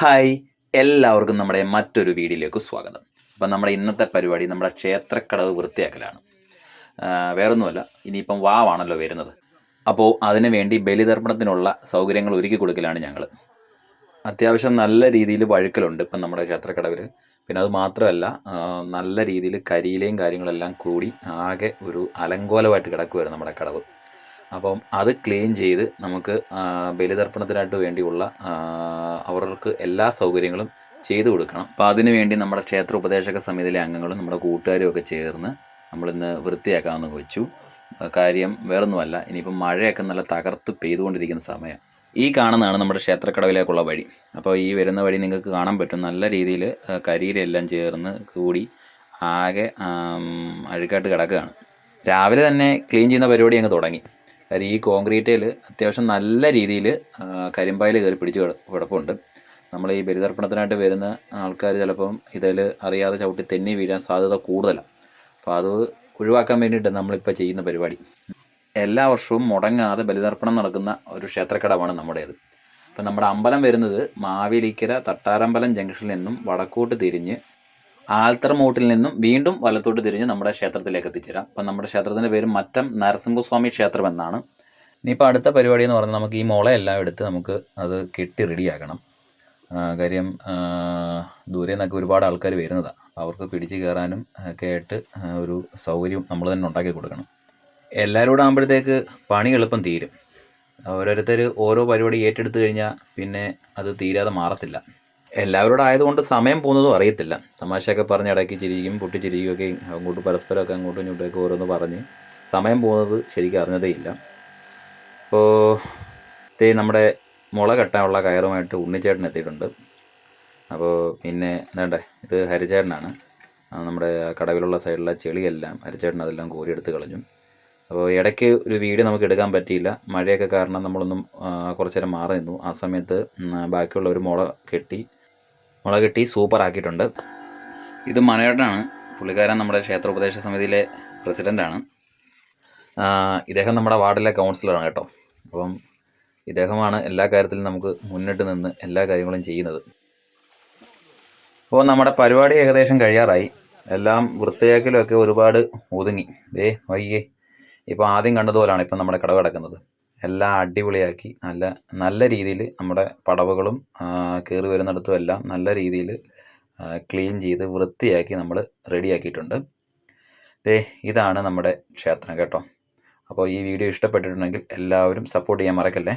Hi എല്ലാവർക്കും നമ്മുടെ മറ്റൊരു വീഡിയോയിലേക്ക് സ്വാഗതം. അപ്പം നമ്മുടെ ഇന്നത്തെ പരിപാടി നമ്മുടെ ക്ഷേത്രക്കടവ് വൃത്തിയാക്കലാണ്. വേറൊന്നുമല്ല ഇനിയിപ്പം വാവാണല്ലോ വരുന്നത്. അപ്പോൾ അതിനു വേണ്ടി ബലിതർപ്പണത്തിനുള്ള സൗകര്യങ്ങൾ ഒരുക്കി കൊടുക്കലാണ് ഞങ്ങൾ അത്യാവശ്യം നല്ല രീതിയിൽ വഴുക്കലുണ്ട് ഇപ്പം നമ്മുടെ ക്ഷേത്രക്കടവിൽ പിന്നെ അത് മാത്രമല്ല നല്ല രീതിയിൽ കരിയിലെയും കാര്യങ്ങളെല്ലാം കൂടി ആകെ ഒരു അലങ്കോലമായിട്ട് കിടക്കുമായിരുന്നു നമ്മുടെ കടവ്. അപ്പം അത് ക്ലീൻ ചെയ്ത് നമുക്ക് ബലിതർപ്പണത്തിനായിട്ട് വേണ്ടിയുള്ള അവർക്ക് എല്ലാ സൗകര്യങ്ങളും ചെയ്തു കൊടുക്കണം. അപ്പോൾ അതിനു വേണ്ടി നമ്മുടെ ക്ഷേത്ര ഉപദേശക സമിതിയിലെ അംഗങ്ങളും നമ്മുടെ കൂട്ടുകാരും ഒക്കെ ചേർന്ന് നമ്മളിന്ന് വൃത്തിയാക്കാമെന്ന് വെച്ചു. കാര്യം വേറൊന്നുമല്ല ഇനിയിപ്പം മഴയൊക്കെ നല്ല തകർത്ത് പെയ്തുകൊണ്ടിരിക്കുന്ന സമയം. ഈ കാണുന്നതാണ് നമ്മുടെ ക്ഷേത്രക്കടവിലേക്കുള്ള വഴി. അപ്പോൾ ഈ വരുന്ന വഴി നിങ്ങൾക്ക് കാണാൻ പറ്റും. നല്ല രീതിയിൽ കരിയിലെല്ലാം ചേർന്ന് കൂടി ആകെ അഴുക്കായിട്ട് കിടക്കുകയാണ്. രാവിലെ തന്നെ ക്ലീൻ ചെയ്യുന്ന പരിപാടി അങ്ങ് തുടങ്ങി. കാര്യം ഈ കോൺക്രീറ്റിൽ അത്യാവശ്യം നല്ല രീതിയിൽ കരിമ്പായിൽ കയറി പിടിച്ച് കിട- കിടപ്പുണ്ട്. നമ്മൾ ഈ ബലിതർപ്പണത്തിനായിട്ട് വരുന്ന ആൾക്കാർ ചിലപ്പം ഇതിൽ അറിയാതെ ചവിട്ടി തെന്നി വീഴാൻ സാധ്യത കൂടുതലാണ് അപ്പോൾ അത് ഒഴിവാക്കാൻ വേണ്ടിയിട്ട് നമ്മളിപ്പോൾ ചെയ്യുന്ന പരിപാടി. എല്ലാ വർഷവും മുടങ്ങാതെ ബലിതർപ്പണം നടക്കുന്ന ഒരു ക്ഷേത്രക്കടമാണ് നമ്മുടേത്. അപ്പം നമ്മുടെ അമ്പലം വരുന്നത് മാവേലിക്കര തട്ടാരമ്പലം ജംഗ്ഷനിൽ നിന്നും വടക്കോട്ട് തിരിഞ്ഞ് ആൽത്തറമൂട്ടിൽ നിന്നും വീണ്ടും വലത്തോട്ട് തിരിഞ്ഞ് നമ്മുടെ ക്ഷേത്രത്തിലേക്ക് എത്തിച്ചേരാം. അപ്പം നമ്മുടെ ക്ഷേത്രത്തിന്റെ പേര് മറ്റം നരസിംഹസ്വാമി ക്ഷേത്രം എന്നാണ്. ഇനിയിപ്പോൾ അടുത്ത പരിപാടി എന്ന് പറഞ്ഞാൽ നമുക്ക് ഈ മുളയെല്ലാം എടുത്ത് നമുക്ക് അത് കെട്ടി റെഡിയാക്കണം. കാര്യം ദൂരെ നിന്നൊക്കെ ഒരുപാട് ആൾക്കാർ വരുന്നതാണ് അപ്പോൾ അവർക്ക് പിടിച്ച് കയറാനും ഒക്കെ ആയിട്ട് ഒരു സൗകര്യം നമ്മൾ തന്നെ ഉണ്ടാക്കി കൊടുക്കണം. എല്ലാവരും കൂടെ ആകുമ്പോഴത്തേക്ക് പണി എളുപ്പം തീരും. ഓരോരുത്തർ ഓരോ പരിപാടി ഏറ്റെടുത്ത് കഴിഞ്ഞാൽ പിന്നെ അത് തീരാതെ മാറത്തില്ല. എല്ലാവരോടും ആയതുകൊണ്ട് സമയം പോകുന്നതും അറിയത്തില്ല. തമാശയൊക്കെ പറഞ്ഞ് ഇടയ്ക്ക് ചിരിക്കും പൊട്ടിച്ചിരിക്കുകയൊക്കെ അങ്ങോട്ട് പരസ്പരമൊക്കെ അങ്ങോട്ടും ഇങ്ങോട്ടൊക്കെ ഓരോന്ന് പറഞ്ഞ് സമയം പോകുന്നത് ശരിക്കും അറിഞ്ഞതേ ഇല്ല. അപ്പോൾ തേ നമ്മുടെ മുള കെട്ടാനുള്ള കയറുമായിട്ട് ഉണ്ണിച്ചേട്ടൻ എത്തിയിട്ടുണ്ട്. അപ്പോൾ പിന്നെ എന്താണ്ടേ ഇത് ഹരിചേട്ടനാണ്. നമ്മുടെ കടവിലുള്ള സൈഡിലെ ചെളിയെല്ലാം ഹരിചേട്ടൻ അതെല്ലാം കോരിയെടുത്ത് കളഞ്ഞു. അപ്പോൾ ഇടയ്ക്ക് ഒരു വീഡിയോ നമുക്ക് എടുക്കാൻ പറ്റിയില്ല. മഴയൊക്കെ കാരണം നമ്മളൊന്നും കുറച്ചേരം മാറി നിന്നു. ആ സമയത്ത് ബാക്കിയുള്ള ഒരു മുള കെട്ടി മുള കെട്ടി സൂപ്പർ ആക്കിയിട്ടുണ്ട് ഇത് മനയോട്ടാണ് പുള്ളിക്കാരൻ നമ്മുടെ ക്ഷേത്ര ഉപദേശ സമിതിയിലെ പ്രസിഡന്റാണ് ഇദ്ദേഹം നമ്മുടെ വാർഡിലെ കൗൺസിലറാണ് കേട്ടോ. അപ്പം ഇദ്ദേഹമാണ് എല്ലാ കാര്യത്തിലും നമുക്ക് മുന്നിട്ട് നിന്ന് എല്ലാ കാര്യങ്ങളും ചെയ്യുന്നത്. അപ്പോൾ നമ്മുടെ പരിപാടി ഏകദേശം കഴിയാറായി. എല്ലാം വൃത്തിയാക്കലൊക്കെ ഒരുപാട് ഒതുങ്ങി. ദേ വയ്യേ. ഇപ്പോൾ ആദ്യം കണ്ടതുപോലാണ് ഇപ്പം നമ്മുടെ കടവ് കിടക്കുന്നത്. എല്ലാം അടിപൊളിയാക്കി. നല്ല നല്ല രീതിയിൽ നമ്മുടെ പടവുകളും കയറി വരുന്നിടത്തും എല്ലാം നല്ല രീതിയിൽ ക്ലീൻ ചെയ്ത് വൃത്തിയാക്കി നമ്മൾ റെഡിയാക്കിയിട്ടുണ്ട്. ദേ ഇതാണ് നമ്മുടെ ക്ഷേത്രം കേട്ടോ. അപ്പോൾ ഈ വീഡിയോ ഇഷ്ടപ്പെട്ടിട്ടുണ്ടെങ്കിൽ എല്ലാവരും സപ്പോർട്ട് ചെയ്യാൻ മറക്കല്ലേ?